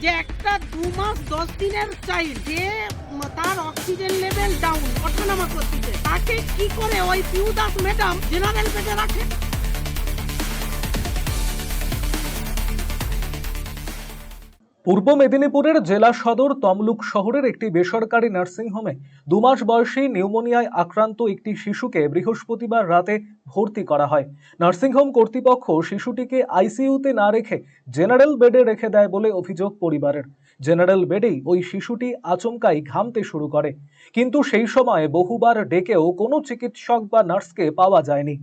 যে একটা দু মাস, দশ দিনের চাইল্ড যে তার অক্সিজেন লেভেল ডাউন ওঠানামা করতেছে তাকে কি করে ওই পিউ দাস ম্যাডাম জেনারেল বেডে রাখে? পূর্ব মেদিনীপুরের জেলা সদর তমলুক শহরের একটি বেসরকারি নার্সিংহোমে দুমাস বয়সী নিউমোনিয়ায় আক্রান্ত একটি শিশুকে বৃহস্পতিবার রাতে ভর্তি করা হয়। নার্সিংহোম কর্তৃপক্ষ শিশুটিকে আইসিইউতে না রেখে জেনারেল বেডে রেখে দেয় বলে অভিযোগ পরিবারের। জেনারেল বেডেই ওই শিশুটি আচমকাই ঘামতে শুরু করে। কিন্তু সেই সময় বহুবার ডেকেও কোনো চিকিৎসক বা নার্সকে পাওয়া যায়নি।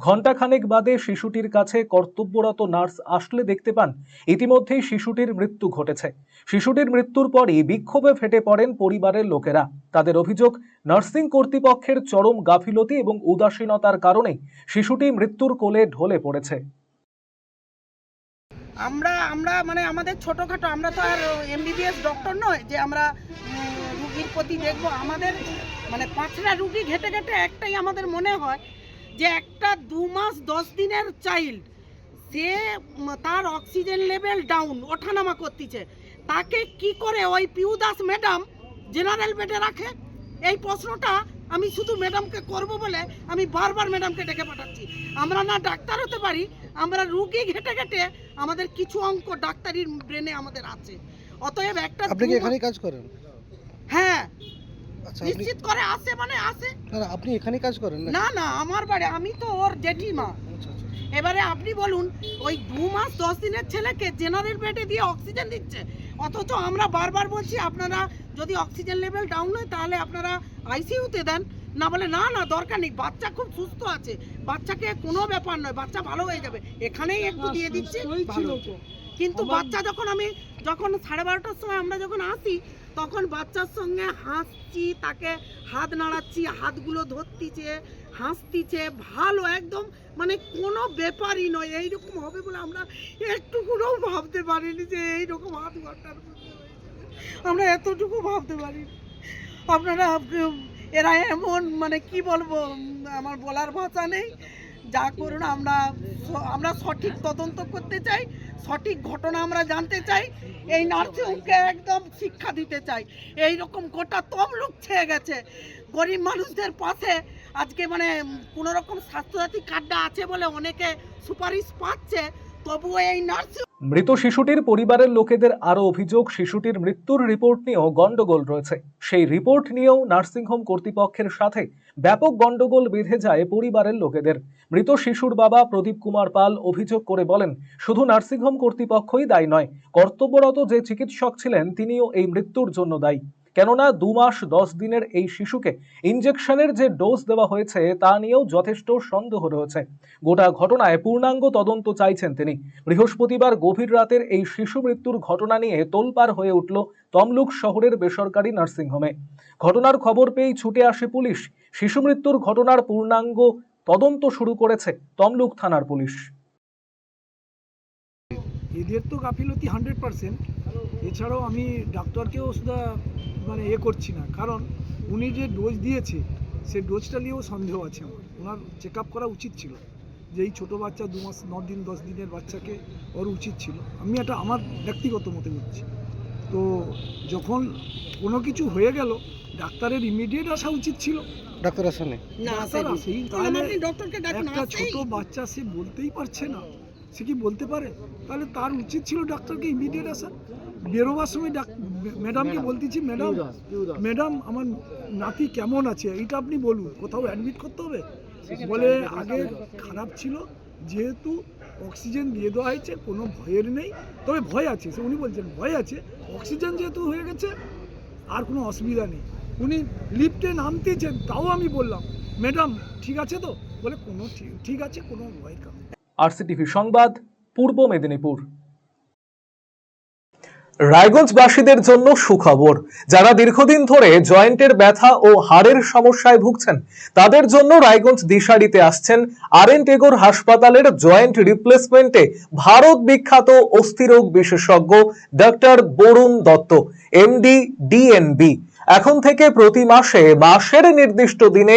ঘণ্টাখানেক বাদে শিশুটির কাছে কর্তব্যরত নার্স আসলে দেখতে পান, ইতিমধ্যেই শিশুটির মৃত্যু ঘটেছে। শিশুটির মৃত্যুর পরই বিক্ষোভে ফেটে পড়েন পরিবারের লোকেরা। তাদের অভিযোগ, নার্সিং কর্তৃপক্ষের চরম গাফিলতি এবং উদাসীনতার কারণেই শিশুটি মৃত্যুর কোলে ঢলে পড়েছে। আমরা আমরা মানে আমাদের ছোটোখাটো, আমরা তো আর এমবিবিএস ডক্টর নয় যে আমরা রুগীর প্রতি দেখব। আমাদের মানে পাঁচটা রুগী ঘেটে ঘেটে একটাই আমাদের মনে হয় যে একটা দু মাস দশ দিনের চাইল্ড সে তার অক্সিজেন লেভেল ডাউন ওঠানামা করতেছে। তাকে কি করে ওই পিউ দাস ম্যাডাম জেনারেল বেডে রাখে? এই প্রশ্নটা আমি শুধু ম্যাডামকে করব বলে আমি বারবার ম্যাডামকে ডেকে পাঠাচ্ছি। আমরা না ডাক্তার হতে পারি আমরা রুগী ঘেটে ঘেটে আমাদের কিছু অঙ্ক ডাক্তারির ব্রেনে আমাদের আছে। অতএব একটা আপনি কি এখানেই কাজ করেন? হ্যাঁ। আচ্ছা নিশ্চিত করে আসে মানে আসে না আপনি এখানেই কাজ করেন না? না না আমার বাড়ি আমি তো ওর জেঠিমা। আচ্ছা, আচ্ছা। এবারে আপনি বলুন ওই দু মাস দশ দিনের ছেলেকে জেনারেল বেডে দিয়ে অক্সিজেন দিচ্ছে? অথচ আমরা বারবার বলছি আপনারা যদি অক্সিজেন লেভেল ডাউন হয় তাহলে আপনারা আইসিইউতে দেন। না বলে না না দরকার নেই। বাচ্চা খুব সুস্থ আছে। বাচ্চাকে কোনো ব্যাপার নয় বাচ্চা ভালো হয়ে যাবে। এখানেই একটু দিয়ে দিচ্ছি ভালো। কিন্তু বাচ্চা যখন আমি যখন সাড়ে বারোটার সময় আমরা যখন আসি তখন বাচ্চার সঙ্গে হাসছি তাকে হাত নাড়াচ্ছি হাতগুলো ধরতিছে হাসতিছে ভালো একদম মানে কোনো ব্যাপারই নয়। এইরকম হবে বলে আমরা একটুকুও ভাবতে পারিনি যে এইরকম হাত হয়েছে। আমরা এতটুকু ভাবতে পারি। আপনারা এরা এমন মানে কি বলব আমার বলার ভাষা নেই। যা করুন, আমরা আমরা সঠিক তদন্ত করতে চাই, সঠিক ঘটনা আমরা জানতে চাই, এই নার্সিংহোমকে একদম শিক্ষা দিতে চাই। এই রকম গোটা তমলুক ছেয়ে গেছে। গরিব মানুষদের পাশে আজকে মানে কোনো রকম স্বাস্থ্যসাথী কার্ডটা আছে বলে অনেকে সুপারিশ পাচ্ছে, তবুও এই নার্সিং মৃত শিশুটির পরিবারের লোকেদের আরও অভিযোগ, শিশুটির মৃত্যুর রিপোর্ট নিয়েও গণ্ডগোল রয়েছে। সেই রিপোর্ট নিয়েও নার্সিংহোম কর্তৃপক্ষের সাথে ব্যাপক গণ্ডগোল বেঁধে যায় পরিবারের লোকেদের। মৃত শিশুর বাবা প্রদীপ কুমার পাল অভিযোগ করে বলেন, শুধু নার্সিংহোম কর্তৃপক্ষই দায়ী নয়, কর্তব্যরত যে চিকিৎসক ছিলেন, তিনিও এই মৃত্যুর জন্য দায়ী। কেননা দু মাস দশ দিনের এই শিশুকে ইনজেকশনের যে ডোজ দেওয়া হয়েছে, তা নিয়েও যথেষ্ট সন্দেহ রয়েছে। গোটা ঘটনায় পূর্ণাঙ্গ তদন্ত চাইছেন তিনি। বৃহস্পতিবার গভীর রাতের এই শিশু মৃত্যুর ঘটনা নিয়ে তোলপাড় হয়ে উঠল তমলুক শহরের বেসরকারি নার্সিংহোমে। ঘটনার খবর পেয়েই ছুটে আসে পুলিশ। শিশু মৃত্যুর ঘটনার পূর্ণাঙ্গ তদন্ত শুরু করেছে তমলুক থানার পুলিশ। এদের তো গাফিলতি হান্ড্রেড পার্সেন্ট এছাড়াও আমি ডাক্তারকেও শুধু মানে এ করছি না। কারণ উনি যে ডোজ দিয়েছে সে ডোজটা নিয়েও সন্দেহ আছে আমার। ওনার চেক আপ করা উচিত ছিল। যে এই ছোটো বাচ্চা দু মাস ন দিন দশ দিনের বাচ্চাকে ওর উচিত ছিল। আমি এটা আমার ব্যক্তিগত মতে বলছি। তো যখন কোনো কিছু হয়ে গেল ডাক্তারের ইমিডিয়েট আসা উচিত ছিল। ডাক্তার আসেনি না আসেনি। আসেই তাহলে তাহলে ডাকুন একটা। ছোট বাচ্চা সে বলতেই পারছে না। সে কি বলতে পারে? তাহলে তার উচিত ছিল ডাক্তারকে ইমিডিয়েট আসা। বেরোবার সময় ডাক- ম্যাডামকে বলতেছি ম্যাডাম ম্যাডাম আমার নাতি কেমন আছে? এইটা আপনি বলুন। কোথাও অ্যাডমিট করতে হবে? বলে আগে খারাপ ছিল যেহেতু অক্সিজেন দিয়ে দেওয়া হয়েছে কোনো ভয়ের নেই। তবে ভয় আছে সে উনি বলছেন ভয় আছে। অক্সিজেন যেহেতু হয়ে গেছে আর কোনো অসুবিধা নেই। উনি লিফটে নামতেছেন তাও আমি বললাম ম্যাডাম ঠিক আছে তো? বলে কোনো ঠিক- ঠিক আছে কোনো ভয় কারণ। আরসিটিভি সংবাদ, পূর্ব মেদিনীপুর। রায়গঞ্জবাসীদের জন্য সুখবর, যারা দীর্ঘদিন ধরে জয়েন্টের ব্যথা ও হাড়ের সমস্যায় ভুগছেন, তাদের জন্য রায়গঞ্জ দিশারিতে আসছেন আর এন টেগোর হাসপাতালের জয়েন্ট রিপ্লেসমেন্টে ভারত বিখ্যাত অস্থিরোগ বিশেষজ্ঞ doctor Barun Dutta, MD, DNB. এখন থেকে প্রতি মাসে মাসের নির্দিষ্ট দিনে